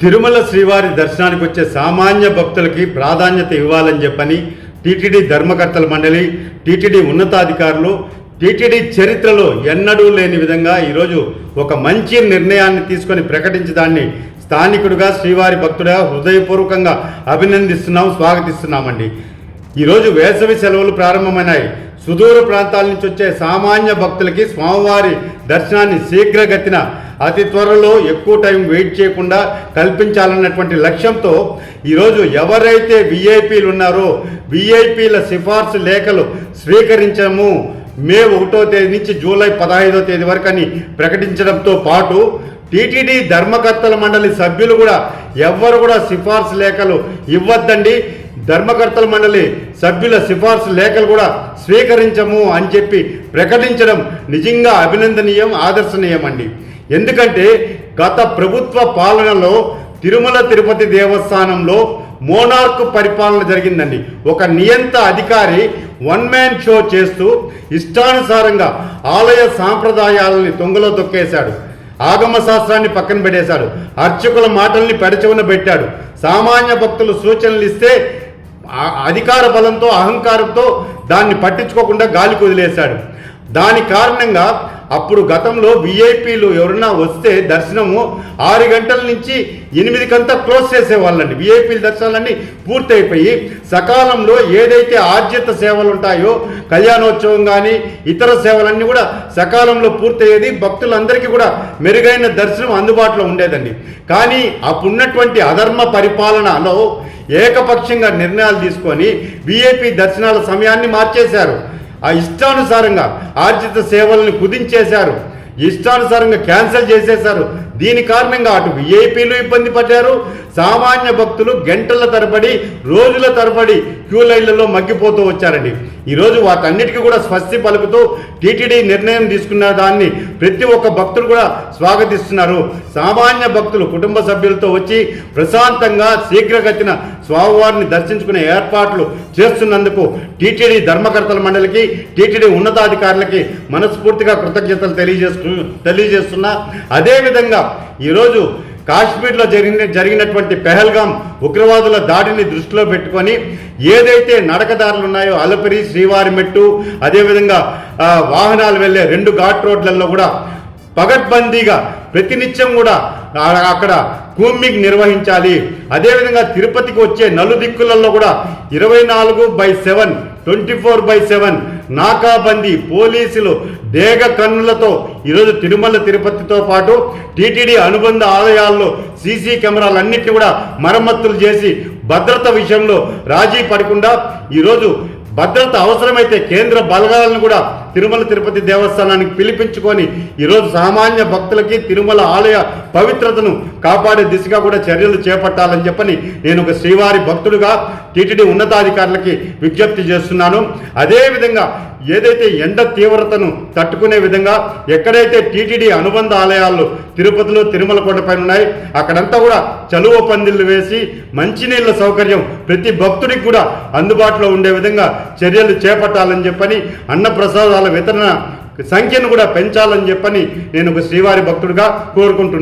తిరుమల శ్రీవారి దర్శనానికి వచ్చే సామాన్య భక్తులకి ప్రాధాన్యత ఇవ్వాలని చెప్పని టీటీడీ ధర్మకర్తల మండలి టీటీడీ ఉన్నతాధికారులు టీటీడీ చరిత్రలో ఎన్నడూ లేని విధంగా ఈరోజు ఒక మంచి నిర్ణయాన్ని తీసుకొని ప్రకటించి దాన్ని శ్రీవారి భక్తుడిగా హృదయపూర్వకంగా అభినందిస్తున్నాం స్వాగతిస్తున్నామండి. ఈరోజు వేసవి సెలవులు ప్రారంభమైనాయి. సుదూర ప్రాంతాల నుంచి వచ్చే సామాన్య భక్తులకి స్వామివారి దర్శనాన్ని శీఘ్రగతిన అతి త్వరలో ఎక్కువ టైం వెయిట్ చేయకుండా కల్పించాలన్నటువంటి లక్ష్యంతో ఈరోజు ఎవరైతే విఐపీలు ఉన్నారో విఐపీల సిఫార్సు లేఖలు స్వీకరించము మే ఒకటో తేదీ నుంచి జూలై పదహైదో తేదీ వరకు అని ప్రకటించడంతో పాటు టీటీడీ ధర్మకర్తల మండలి సభ్యులు కూడా ఎవ్వరు కూడా సిఫార్సు లేఖలు ఇవ్వద్దండి. ధర్మకర్తల మండలి సభ్యుల సిఫార్సు లేఖలు కూడా స్వీకరించము అని చెప్పి ప్రకటించడం నిజంగా అభినందనీయం ఆదర్శనీయం అండి ఎందుకంటే గత ప్రభుత్వ పాలనలో తిరుమల తిరుపతి దేవస్థానంలో మోనార్క్ పరిపాలన జరిగిందండి. ఒక నియంత అధికారి వన్ మ్యాన్ షో చేస్తూ ఇష్టానుసారంగా ఆలయ సాంప్రదాయాలని తొంగలో తొక్కేశాడు. ఆగమ శాస్త్రాన్ని పక్కన పెట్టేశాడు. అర్చకుల మాటల్ని పెడచెవున పెట్టాడు. సామాన్య భక్తులు సూచనలు ఇస్తే అధికార బలంతో అహంకారంతో దాన్ని పట్టించుకోకుండా గాలికి వదిలేశాడు. దాని కారణంగా అప్పుడు గతంలో విఐపీలు ఎవరన్నా వస్తే దర్శనము ఆరు గంటల నుంచి ఎనిమిదికంతా క్లోజ్ చేసేవాళ్ళండి. విఐపీల దర్శనాలన్నీ పూర్తయిపోయి సకాలంలో ఏదైతే ఆర్జిత సేవలు ఉంటాయో కళ్యాణోత్సవం కానీ ఇతర సేవలన్నీ కూడా సకాలంలో పూర్తయ్యేది భక్తులందరికీ కూడా మెరుగైన దర్శనం అందుబాటులో ఉండేదండి. కానీ అప్పుడున్నటువంటి అధర్మ పరిపాలనలో ఏకపక్షంగా నిర్ణయాలు తీసుకొని విఐపి దర్శనాల సమయాన్ని మార్చేశారు. ఆ ఇష్టానుసారంగా ఆర్జిత సేవల్ని కుదించేశారు. ఇష్టానుసారంగా క్యాన్సిల్ చేసేశారు. దీని కారణంగా అటు విఐపీలు ఇబ్బంది పడ్డారు. సామాన్య భక్తులు గంటల తరబడి రోజుల తరబడి క్యూ లైన్లలో మగ్గిపోతూ వచ్చారండి. ఈరోజు వాటన్నిటికీ కూడా స్వస్తి పలుకుతూ టీటీడీ నిర్ణయం తీసుకున్న దాన్ని ప్రతి ఒక్క భక్తులు కూడా స్వాగతిస్తున్నారు. సామాన్య భక్తులు కుటుంబ సభ్యులతో వచ్చి ప్రశాంతంగా శీఘ్రగతిన స్వామివారిని దర్శించుకునే ఏర్పాట్లు చేస్తున్నందుకు టీటీడీ ధర్మకర్తల మండలికి టీటీడీ ఉన్నతాధికారులకి మనస్ఫూర్తిగా కృతజ్ఞతలు తెలియజేస్తు తెలియజేస్తున్నా. అదేవిధంగా ఈరోజు కాశ్మీర్లో జరిగిన జరిగినటువంటి పెహల్గాం ఉగ్రవాదుల దాడిని దృష్టిలో పెట్టుకొని ఏదైతే నడకదారులు ఉన్నాయో అలపిరి శ్రీవారి మెట్టు అదేవిధంగా వాహనాలు వెళ్ళే రెండు ఘాట్ రోడ్లలో కూడా పగడ్బందీగా ప్రతినిత్యం కూడా అక్కడ కూంబింగ్ నిర్వహించాలి. అదేవిధంగా తిరుపతికి వచ్చే నలుదిక్కులలో కూడా ఇరవై నాలుగు by seven twenty four by seven నాకాబందీ పోలీసులు డేగ కన్నులతో ఈరోజు తిరుమల తిరుపతితో పాటు టీటీడీ అనుబంధ ఆలయాల్లో సీసీ కెమెరాలన్నింటినీ కూడా మరమ్మతులు చేసి భద్రత విషయంలో రాజీ పడకుండా ఈరోజు భద్రత అవసరమైతే కేంద్ర బలగాలను కూడా తిరుమల తిరుపతి దేవస్థానానికి పిలిపించుకొని ఈరోజు సామాన్య భక్తులకి తిరుమల ఆలయ పవిత్రతను కాపాడే దిశగా కూడా చర్యలు చేపట్టాలని చెప్పని నేను ఒక శ్రీవారి భక్తుడుగా టీటీడీ ఉన్నతాధికారులకి విజ్ఞప్తి చేస్తున్నాను. అదేవిధంగా ఏదైతే ఎండ తీవ్రతను తట్టుకునే విధంగా ఎక్కడైతే టీటీడీ అనుబంధ ఆలయాలు తిరుపతిలో తిరుమల కొండపైన ఉన్నాయి అక్కడంతా కూడా చలువ పందిళ్ళు వేసి మంచినీళ్ళ సౌకర్యం ప్రతి భక్తుడికి కూడా అందుబాటులో ఉండే విధంగా చర్యలు చేపట్టాలని చెప్పని అన్నప్రసాదాల వితరణ సంఖ్యను కూడా పెంచాలని చెప్పని నేను ఒక శ్రీవారి భక్తుడిగా కోరుకుంటున్నాను